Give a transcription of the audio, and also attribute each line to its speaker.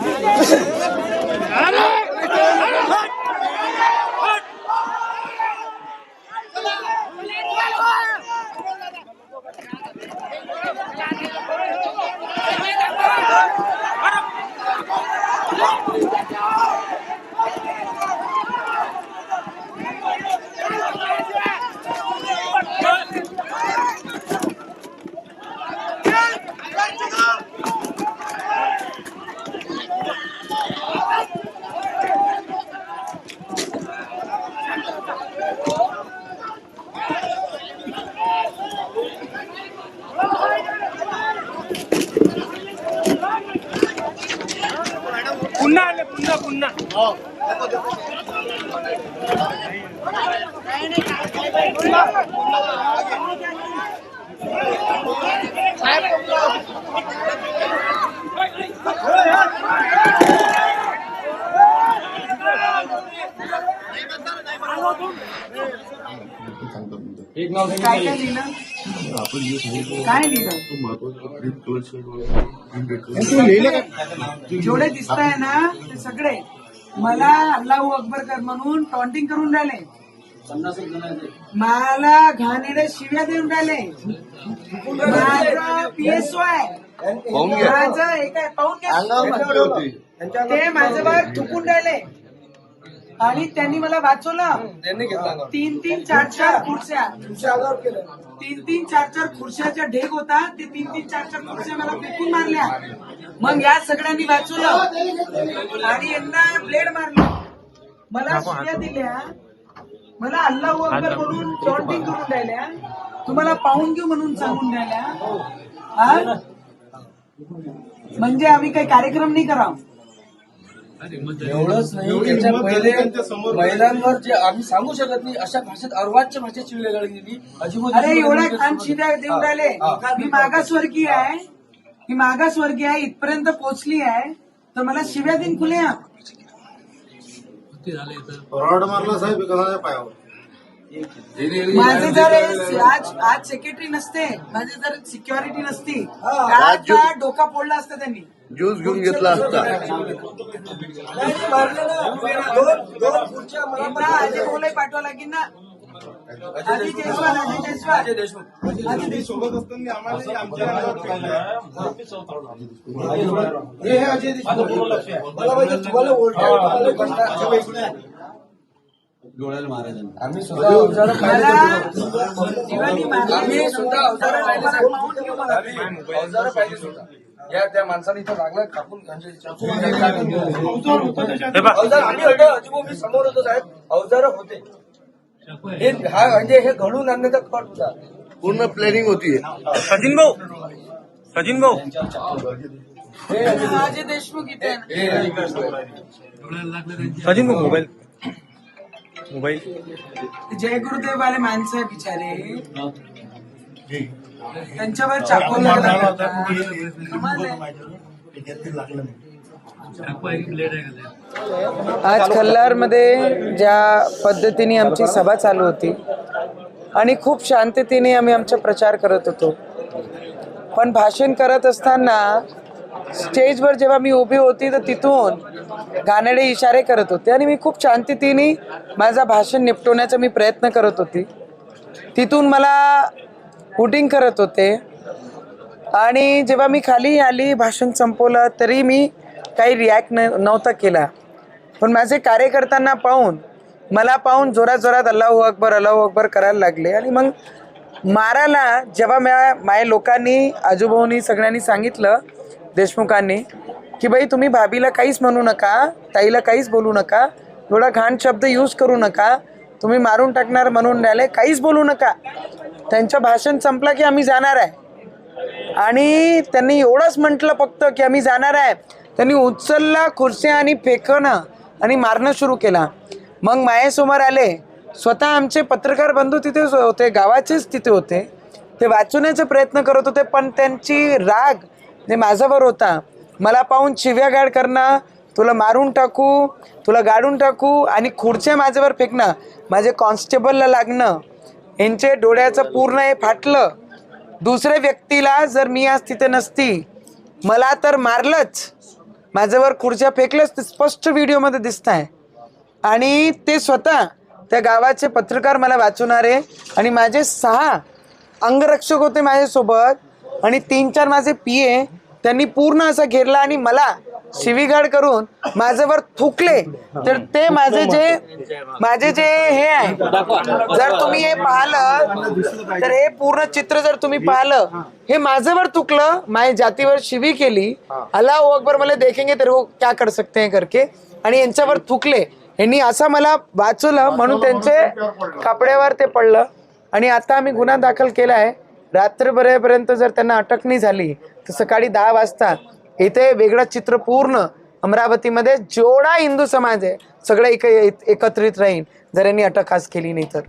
Speaker 1: フフフフ。पुन्हा आले पुन्हा पुन्हा.
Speaker 2: साहेब काय काय लिहिलं? काय लिहिलं? जेवढे दिसत आहे ना ते सगळे. मला अल्लाहू अकबर कर म्हणून टॉन्टिंग करून राहिले. मला घाणेडे शिव्या देऊन राहिले. माझं पीएसओ आहे माझं हे काय पाहून घ्या. ते माझ्यावर थुकून राहिले. आणि त्यांनी मला वाचवलं. तीन तीन चार चार खुर्च्या. तीन तीन चार चार खुर्च्याचा ढेक होता. ते तीन तीन चार चार खुर्च्या मला फेकून मारल्या. मग या सगळ्यांनी वाचवलं. आणि यांना ब्लेड मारलं. मला शिव्या दिल्या. मला अल्लाह अकबर म्हणून टॉन्टिंग करून राहिल्या. तुम्हाला पाहून घेऊ म्हणून सांगून राहिल्या. हा? म्हणजे आम्ही काही कार्यक्रम नाही करावं.
Speaker 3: एवढंच नाही त्याच्या पहिले महिलांवर जे आम्ही सांगू शकत नाही अशा भाषेत अर्वाच्य भाषेत शिवलेली गेली अजिबात
Speaker 2: अरे खान शिव्या देऊन राहिले. मी मागासवर्गीय आहे. मी मागासवर्गीय आहे इथपर्यंत पोहोचली आहे. तर मला शिव्या दिन खुल्या
Speaker 4: रॉड मारला साहेब एखाद्या पायावर.
Speaker 2: माझे जर हे- आज आज सेक्रेटरी नसते माझे जर सिक्युरिटी नसती तर आज का डोका फोडला असता त्यांनी?
Speaker 4: ज्यूस घेऊन घेतला असता.
Speaker 2: यांना अजय भाऊलाही पाठवा लागेल ना? अजय जयस्वाल अजय जयस्वाल. अजय देशमुख.
Speaker 3: हे हे अजय देशमुख. मला माहिती आहे, तुम्हाला ओळखलं, तुम्हाला कष्टा- आम्ही सुद्धा अवजारं पाहिले
Speaker 2: मारली.
Speaker 3: आम्ही सुद्धा अवजारं सुद्धा या त्या माणसाने इथं लागला कापून आम्ही होतो अजिबो मी समोर होतो साहेब. अवजार होते. हे हा म्हणजे हे घडून आणण्याचा कट होता
Speaker 4: पूर्ण प्लॅनिंग होती.
Speaker 1: सचिन भाऊ. सचिन भाऊ.
Speaker 3: हे
Speaker 2: देशमुख इथे.
Speaker 1: सचिन भाऊ मोबाईल. मोबाईल?
Speaker 2: जय गुरुदेव वाले माणसं आहे बिचारे त्यांच्यावर चाकू लागला होता. कमाल आहे. आज कल्लारमध्ये ज्या पद्धतीने आमची सभा चालू होती आणि खूप शांततेने आम्ही आमचा प्रचार करत होतो. पण भाषण करत असताना स्टेजवर जेव्हा मी उभी होती तर तिथून घाणेडे इशारे करत होते आणि मी खूप शांततेने माझा भाषण निपटवण्याचा मी प्रयत्न करत होती. तिथून मला हुटिंग करत होते. आणि जेव्हा मी खाली आली भाषण संपवलं तरी मी काही रिॲक्ट न नव्हता केला. पण माझे कार्यकर्त्यांना पाहून मला पाहून जोरात जोरात अल्लाहू अकबर अल्लाहू अकबर करायला लागले. आणि मग मारायला जेव्हा म्या माझ्या लोकांनी आजूभाऊनी सगळ्यांनी सांगितलं देशमुखांनी की बाई तुम्ही भाभीला काहीच म्हणू नका ताईला काहीच बोलू नका थोडा घाण शब्द यूज करू नका तुम्ही मारून टाकणार म्हणून राहिले काहीच बोलू नका. त्यांचं भाषण संपलं की आम्ही जाणार आहे. आणि त्यांनी एवढंच म्हटलं फक्त की आम्ही जाणार आहे. त्यांनी उचलला खुर्च्या आणि फेकणं आणि मारणं सुरू केला. मग मायासमोर आले. स्वतः आमचे पत्रकार बंधू तिथे होते गावाचेच तिथे होते. ते वाचवण्याचा प्रयत्न करत होते पण त्यांची राग जे माझ्यावर होता. मला पाहून शिव्यागाड करणं तुला मारून टाकू तुला गाडून टाकू आणि खुर्च्या माझ्यावर फेकणं माझे कॉन्स्टेबलला लागणं यांचे डोळ्याचं पूर्ण हे फाटलं. दुसऱ्या व्यक्तीला जर मी आज तिथे नसती मला तर मारलंच. माझ्यावर खुर्च्या फेकल्याच ते स्पष्ट व्हिडिओमध्ये दिसत आहे आणि ते स्वतः त्या गावाचे पत्रकार मला वाचवणारे आणि माझे सहा अंगरक्षक होते माझ्यासोबत. आणि तीन चार माझे पिये त्यांनी पूर्ण असं घेरला आणि मला शिवीगाड करून माझ्यावर थुकले. तर ते माझे जे माझे जे हे आहे जर तुम्ही हे पाहिलं तर हे पूर्ण चित्र जर तुम्ही पाहिलं हे माझ्यावर थुकलं माझ्या जातीवर शिवी केली. अला हो अकबर मला देखेंगे तर वो क्या कर सकते हैं करके. आणि यांच्यावर थुकले. यांनी असं मला वाचवलं म्हणून त्यांचे कपड्यावर ते पडलं. आणि आता आम्ही गुन्हा दाखल केला आहे. रात्रभरेपर्यंत जर त्यांना अटक नाही झाली तर सकाळी दहा वाजता इथे वेगळं चित्र पूर्ण अमरावतीमध्ये जेवढा हिंदू समाज आहे सगळं एक एकत्रित राहील जर यांनी अटक आज केली नाही तर.